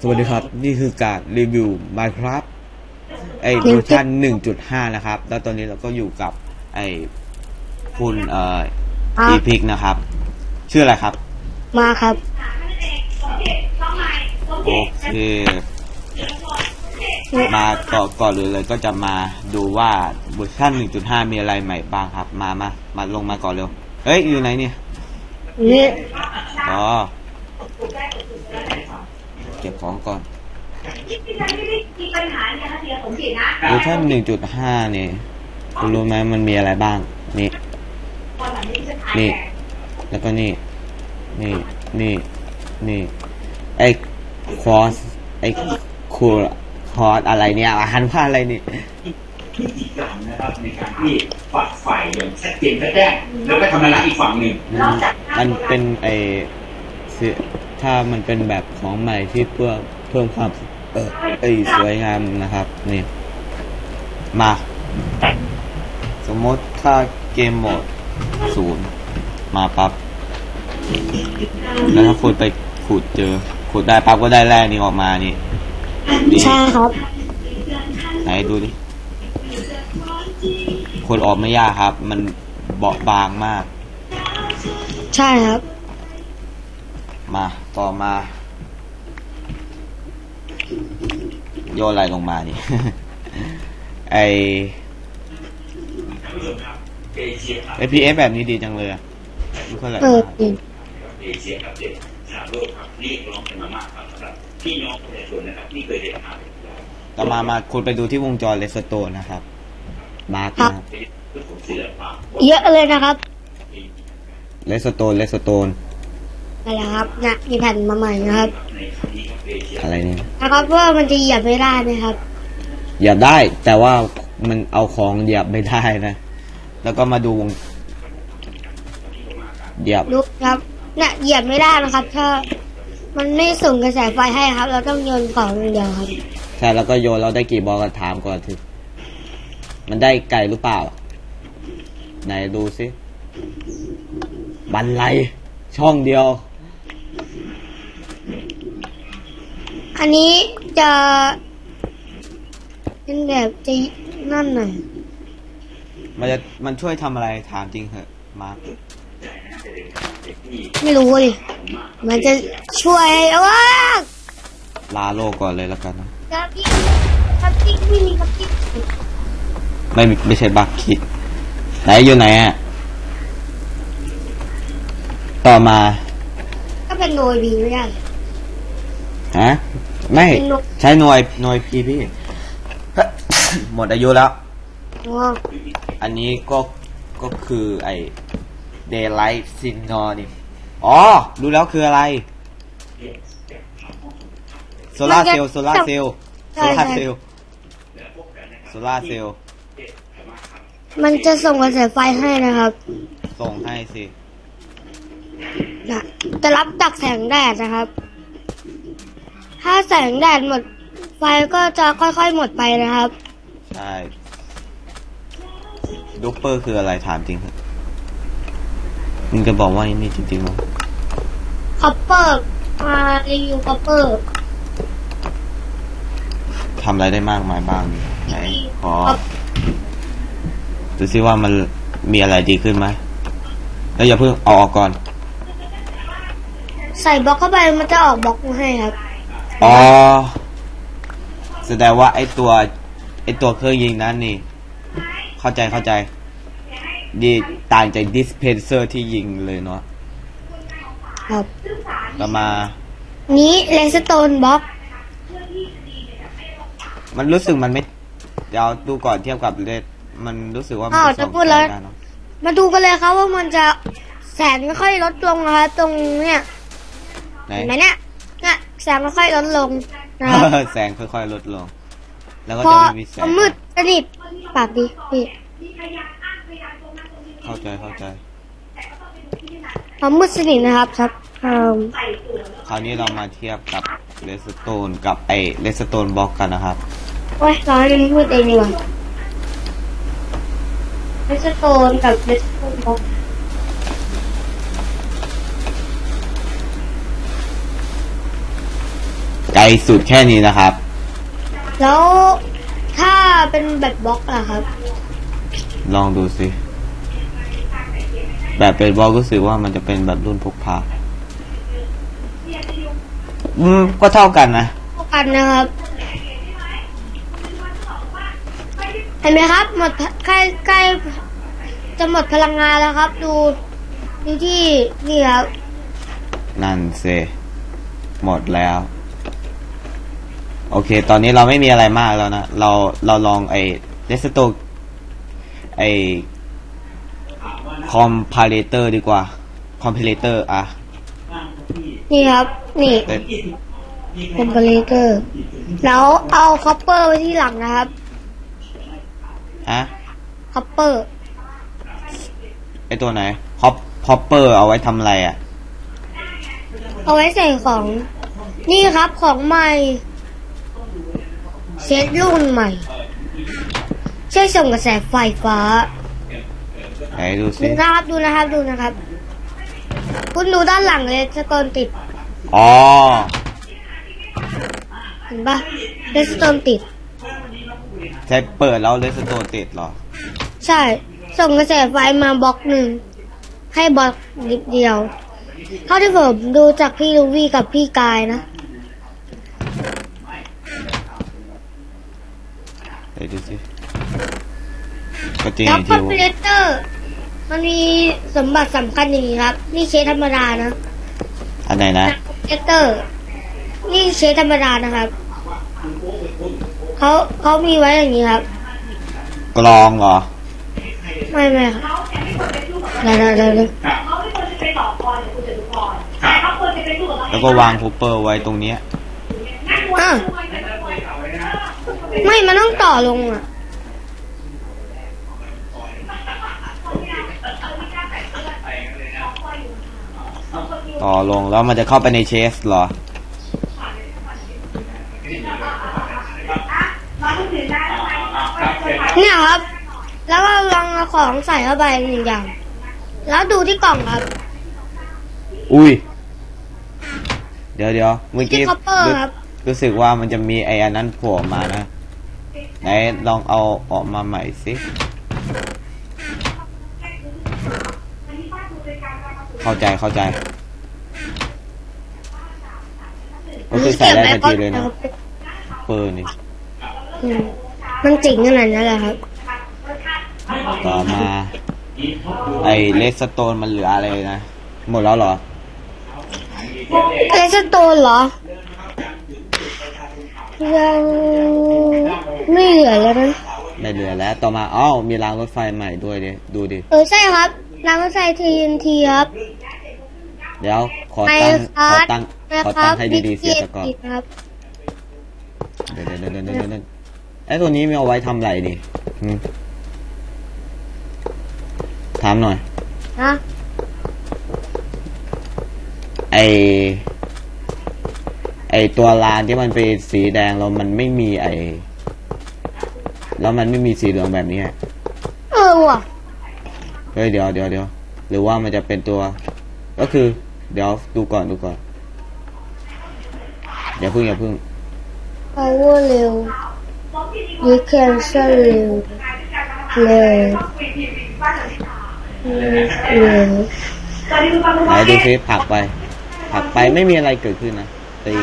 สวัสดีครับ นี่คือการรีวิว Minecraft ไอเวอร์ชัน1.5 นะครับ แล้วตอนนี้เราก็อยู่กับ ไอคุณเอ่อครับอีพิกนะครับ ชื่ออะไรครับ มาครับ โอเค มาก่อนก่อนเลยเลยก็จะมาดูว่าเวอร์ชัน1.5 มีอะไรใหม่บ้างครับ มามามาลงมาก่อนเร็วเฮ้ย อยู่ไหนเนี่ย นี่ อ๋อเก็บของก่อนเวอร์ชัน1.5เนี่ยคุณรู้ไหมมันมีอะไรบ้าง นี่ นี่ แล้วก็นี่ นี่ นี่ นี่ ไอ้คอส ไอ้คูคอสอะไรเนี่ยอ่านว่าอะไรนี่พิธีกรรมนะครับในการที่ฝักฝ่ายอย่างชัดเจนแจ้งแล้วก็ทำลายอีกฝั่งหนึ่งมันมันเป็นไอสิ ถ้ามันเป็นแบบของใหม่ที่เพื่อเพิ่มความเออไอยสวยงามนะครับนี่มา สมมติถ้าเกมโหมดศูนย์มาปั๊บแล้วถ้าคุณไปขุดเจอ ขุดได้ปั๊บก็ได้แร่นี้ออกมานี่นี่ใช่ครับ ไหนดูดิคนออกไม่ยากครับ มันเบาะบางมาก ใช่ครับ มาต่อมา โยนอะไรลงมานี่ไอเอเชียครับไอพีเอฟแบบนี้ดีจังเลยอะไม่ค่อยแหลกเออมากจริงเอเชียครับเด็กชาวโลกครับเรียกร้องกันมามากครับสำหรับพี่น้องประชาชนนะครับที่เคยเห็นภาพต่อมามาคุณไปดูที่วงจรเลสโตนนะครับมาร์กนะครับเรื่องของศิลปะเยอะเลยนะครับเลสโตนเลสโตน นั่นแหละครับนะมีแผ่นมาใหม่นะครับในครั้งนี้ครับเอเชียอะไรเนี่ยนะครับเพราะว่ามันจะเหยียบไม่ได้นะครับเหยียบได้ แต่ว่ามันเอาของเหยียบไม่ได้นะ แล้วก็มาดูวงเหยียบดูครับเนี่ยเหยียบไม่ได้นะครับ ถ้า มันไม่ส่งกระแสไฟให้ครับ เราต้องโยนของอย่างเดียวครับใช่แล้วก็โยนเราได้กี่บอลกันถามก่อนทีมันได้ไก่หรือเปล่า ไหนดูสิบันไลช่องเดียว อันนี้จะเป็นแบบจะนั่นหน่อยมันจะมันช่วยทำอะไรถามจริงเหอะมาร์คไม่รู้ดิมันจะช่วยเอาว่าลาโลกก่อนเลยแล้วกันนะครับพี่ครับพี่ไม่มีครับพี่ไม่มีไม่ใช่บักคิดไหนอยู่ไหนอะต่อมา ก็เป็นโนยบีไม่ได้ ฮะไม่เป็นนกใช้หน่วยหน่วยพีพี่ หมดอายุแล้วอ๋ออันนี้ก็ก็คือไอ daylight signal นี่อ๋อ รู้แล้วคืออะไร โซลาเซลล์โซลาเซลล์โซลาเซลล์โซลาเซลล์มันจะส่งกระแสไฟให้นะครับ ส่งให้สินะจะรับจากแสงแดดนะครับ ถ้าแสงแดดหมดไฟก็จะค่อยๆหมดไปนะครับ ใช่ดูเปอร์คืออะไรถามจริงเถอะมึงจะบอกว่าไอ้นี่จริงๆมั้ยคอปเปอร์มารีวิวคอปเปอร์ทำอะไรได้มากมายบ้างไหนขอดูซิว่ามันมีอะไรดีขึ้นไหมแล้วอย่าเพิ่งเอาออกก่อน ใส่บล็อกเข้าไปมันจะออกบล็อกมาให้ครับ อ๋อ แสดงว่าไอตัว ไอตัวเครื่องยิงนั้นนี่ เข้าใจเข้าใจ ดีต่างจากดิสเพนเซอร์ที่ยิงเลยเนาะครับต่อมา นี้เลสโตนบล็อก มันรู้สึกมันไม่ เดี๋ยวดูก่อนเทียบกับเลดมันรู้สึกว่ามันอ้าวส่จะงพูดแล้วแสงได้เนอะมาดูกันเลยครับว่ามันจะแสงค่อยๆลดลงนะครับตรงเนี้ยไหน เห็นไหมเนี่ยเนี่ย แสงค่อยๆลดลงนะครับ แสงค่อยๆลดลง แล้วก็พอจะไม่มีแสพองมืดสนิทปากดีพี่เข้าใจเข้าใจ พอมืดสนิทนะครับครับเอ่อคราวนี้เรามาเทียบกับเลสโตนกับไอเลสโตนบล็อกกันนะครับ โอ้ยเราให้มันพูดเองดีกว่าเลสโตนกับเลสโตนบล็อก ไก่ สุดแค่นี้นะครับ แล้วถ้าเป็นแบบบล็อกล่ะครับ ลองดูสิแบบเป็นบล็อกรู้สึกว่ามันจะเป็นแบบรุ่นพกพาอืมก็เท่ากันนะเท่ากันนะครับ เห็นไหมครับ หมดใกล้ใกล้จะหมดพลังงานแล้วครับ ดูดูที่นี่ครับนั่นเซหมดแล้ว โอเค ตอนนี้เราไม่มีอะไรมากแล้วนะ เราเราลองไอ้เดสโตไอ้คอมพาเลเตอร์ดีกว่า คอมพาเลเตอร์อะนี่ครับ นี่เอ้ยคอมเพลเตอร์ แล้วเอาคอปเปอร์ไว้ที่หลังนะครับฮะคอปเปอร์ ไอตัวไหนฮอปฮอปเปอร์เอาไว้ทำอะไรอะเอาไว้ใส่ของ นี่ครับของใหม่ เซตรุ่นใหม่ ช่วยส่งกระแสไฟฟ้า ไหนดูสิ ดูนะครับดูนะครับดูนะครับ คุณดูด้านหลังเลยสโตนติด อ๋อ เห็นปะเลสโตนติด ใช้เปิดแล้วเลสโตติดเหรอ ใช่ ส่งกระแสไฟมาบล็อกหนึ่ง ให้บล็อกนิดเดียว เท่าที่ผมดูจากพี่ลูวี่กับพี่กายนะ ไหนดูสิก็จริงแล้วอย่างคอที่มว่าพิวเตอร์ มันมีสมบัติสำคัญอย่างนี้ครับ นี่เชธรรมดานะอันไหนนะคอมพิวเตอร์ นี่เชธรรมดานะครับเขาเขามีไว้อย่างนี้ครับกรองเหรอ ไม่ไม่ครับเดี๋ยวเดี๋ยวเดี๋ยวเดี๋ยวครับแล้วก็วางคูเปอร์ไว้ตรงเนี้ยอะ ไม่มันต้องต่อลงอะ ต่อลงแล้วมันจะเข้าไปในเชสเหรอ เนี่ยครับ แล้วก็ลองเอาของใส่เข้าไปหนึ่งอย่าง แล้วดูที่กล่องครับ อุ้ย เดี๋ยวเดี๋ยวเมื่อกี้ที่ copper รู้ครับ รู้สึกว่ามันจะมีไอ้อันนั้นโผล่ออกมานะ ไหนลองเอาออกมาใหม่สิ เข้าใจเข้าใจก็คือใส่ได้ทันทีเลยนะเปอร์นี่อืมมันจริงขนาดนั้นแหละครับ ต่อมา ไอ้เลสโตนมันเหลืออะไรนะ หมดแล้วเหรอ เลสโตนเหรอ ยังไม่เหลือแล้วนะไม่เหลือแล้ว ต่อมาอ้าวมีรางรถไฟใหม่ด้วยดิดูดิเออใช่ครับรางรถไฟทีนทีครับ เดี๋ยวขอไมตั้งครัขอบตั้งนะขอครัตั้บงให้ดีๆเสียสก่อนครับเดี๋ยวเดี๋ยวเดี๋ยวเดี๋ยวเดี๋ยวเดี๋ยวไอ้ตัวนี้มีเอาไว้ทำอะไรดิหืมถามหน่อยนะไอไอตัวลานที่มันเป็นสีแดงแล้วมันไม่มีไอแล้วมันไม่มีสีเหลืองแบบนี้อะเออว่ะเฮ้ยเดี๋ยวเดี๋ยวเดี๋ยวหรือว่ามันจะเป็นตัว ก็คือ เดี๋ยวดูก่อนดูก่อนอย่าพึ่งอย่าพึ่ง power เร็ว we cancel เร็วเร็วเร็วไหนดูซิผลักไปผลักไปไม่มีอะไรเกิดขึ้นนะ ตี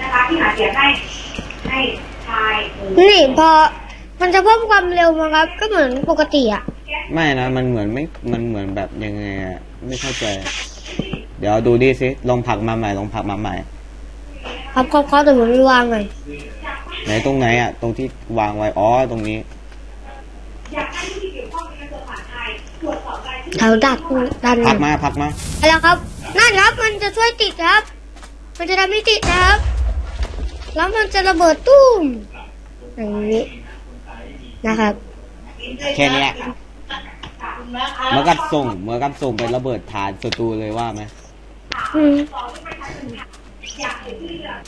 นะคะที่หาเสียงให้ให้ชายเออนี่พอมันจะเพิ่มความเร็วมาครับ ก็เหมือนปกติอะ ไม่นะมันเหมือนไม่ มันเหมือนแบบยังไงอะไม่เข้าใจ เดี๋ยวดูดิซิลองผลักมาใหม่ลองผลักมาใหม่ ครับเขาเขาแต่ผมไม่วางเลยไหนตรงไหนอะ ตรงที่วางไว้อ๋อตรงนี้อยากให้ผู้ที่เกี่ยวข้องในกระทรวงมหาดไทยตรวจสอบรายชื่อแถวดักดันพักมาพักมาไปแล้วครับนั่นครับมันจะช่วยติดครับ มันจะทำให้ติดนะครับ แล้วมันจะระเบิดตุ้มอย่างนี้นะครับ แค่เนี้ยเหมื่อนกับส่งเหมื่อนกับส่งไประเบิดฐานศัตรูเลยว่าไหมอืม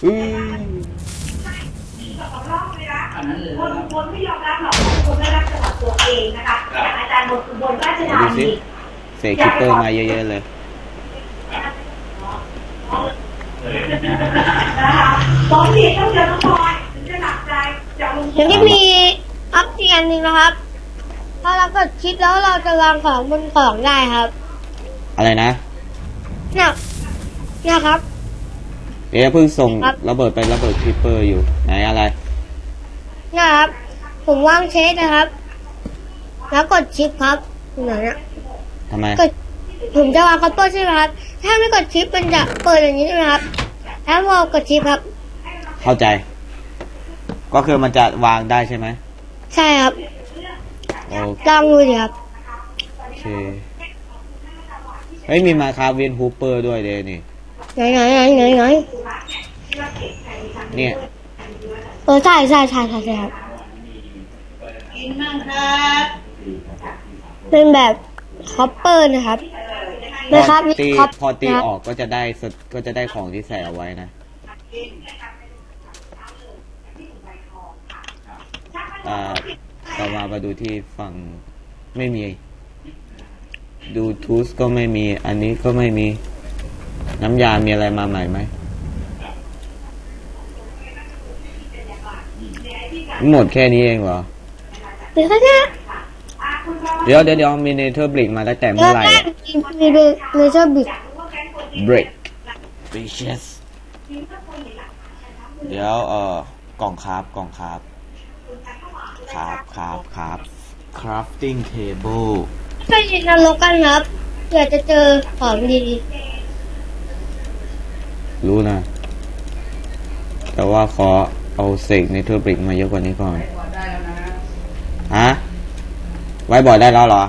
อือคนคนไม่ยอมรับหรอกคนไม่รับสมัครตัวเองนะคะอย่างอาจารย์บนบนราชไหนธาดูสินีเสกคิปเปอร์มาเยอะๆเลย นะคะ สองเหรียญต้องเจอน้องพลอยถึงจะหนักใจจะลงเดี๋ยวจะมีอัพอีกอันหนึ่งนะครับ ถ้าเรากดชิปแล้วเราจะวางของบนของได้ครับอะไรนะเนี่ยเนี่ยครับเดี๋ยวเพิ่งส่งครับ ระเบิดไประเบิดคลิปเปอร์อยู่ไหนอะไร เนี่ยครับ ผมวางเชสนะครับ แล้วกดชิปครับอยู่ไหนเนี่ยทำไม กดผมจะวางคัพเปอร์ใช่ไหมครับ ถ้าไม่กดชิปมันจะเปิดอย่างนี้ใช่ไหมครับ แล้วพอกดชิปครับ เข้าใจ ก็คือมันจะวางได้ใช่ไหมใช่ครับโอลองดูดิครับเคเฮ้ยมีมาคาเวนฮูเปอร์ด้วยเดนี่ไหนไหนไหนไหนไหนเนี่ยเออใช่ใช่ใช่ใช่ใช่ครับกินมั่งครับ เป็นแบบคอปเปอร์นะครับ พนะคอรับตีคอปพอตีครับออกก็จะได้สก็จะได้ของที่ใส่เอาไว้นะอ่าต่อมามาดูที่ฝั่งไม่มี ดูทูสก็ไม่มี อันนี้ก็ไม่มี น้ำยา มีอะไรมาใหม่ไหม หมดแค่นี้เองเหรอ เดี๋ยวนะ เดี๋ยวเดี๋ยวเดี๋ยวมีเนเธอร์บลิกมาตั้งแต่เมื่อไหร่ม่มีเบเลเซอร์บิด break bitches เดี๋ยวเอ่อกล่องคราฟกล่องคราฟคราฟคราฟคราฟ crafting table ไปนรกกันครับเผื่อจะเจอของดีรู้นะ แต่ว่าขอเอาเสกในเทอร์บริกมาเยอะกว่านี้ก่อนฮะ ไว้บอร์ดได้แล้วเหรอ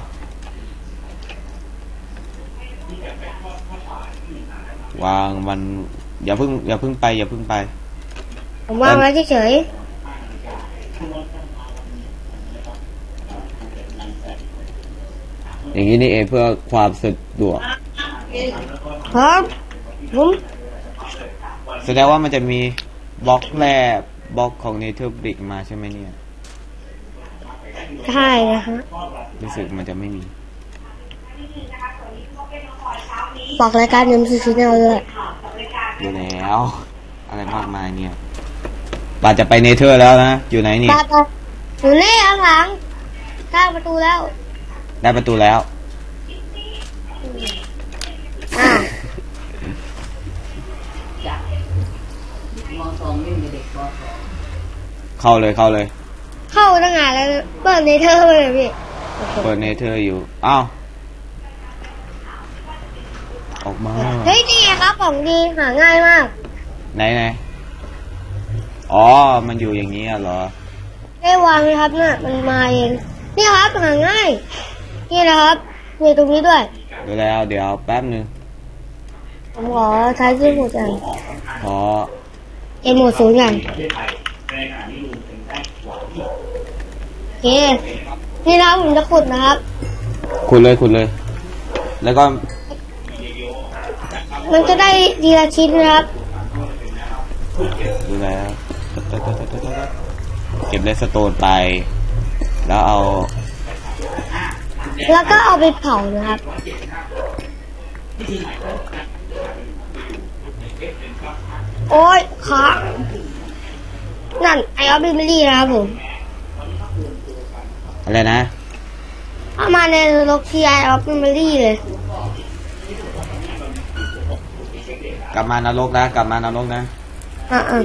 วางมัน อย่าเพิ่ง อย่าเพิ่งไป อย่าเพิ่งไป ผมวางไว้เฉยอย่างนี้นี่เองเพื่อความสะดวกๆครับผมแสดงว่ามันจะมีบล็อกแรกบล็อกของเนเธอร์บริกมาใช่ไหมเนี่ย ใช่นะฮะรู้สึกมันจะไม่มีบอกรายการเดิมซีซีแนลเลยอยู่แล้ว อะไรมากมายเนี่ยป่าจะไปเนเธอร์แล้วนะ อยู่ไหนนี่ตาตาอยู่นี่ข้างหลังข้างประตูแล้วได้ประตูแล้ว อ่า เข้าเลยเข้าเลย เข้าตั้งนานแล้วเปิดในเธอร์เลยพี่เปิดเนเธอร์อยู่ อ้าว ออกมา เฮ้ยนี่ไงครับของดีหาง่ายมาก ไหนไหนอ๋อ มันอยู่อย่างนี้อะเหรอ ได้วางไหมครับเนี่ยมันมาเอง นี่ครับหาง่าย นี่นะครับ มีตรงนี้ด้วย เดี๋ยวแล้วเดี๋ยวแป๊บนึง ผมขอใช้ที่หมดกันขอเอ็นหมดศูนย์กันโอ เค นี่นะครับผมจะขุดนะครับ ขุดเลยขุดเลย แล้วก็มันจะได้ดีละชิ้นนะครับ ดูแล้วเก็บเลสโตนไป แล้วเอา แล้วก็เอาไปเผานะครับ โอ๊ยขานั่นไอออฟบิมลี่นะครับผม อะไรนะเอามาในโลกีไอออฟบิมลี่เลย กลับมานรกนะ กลับมานรกนะ อะอะ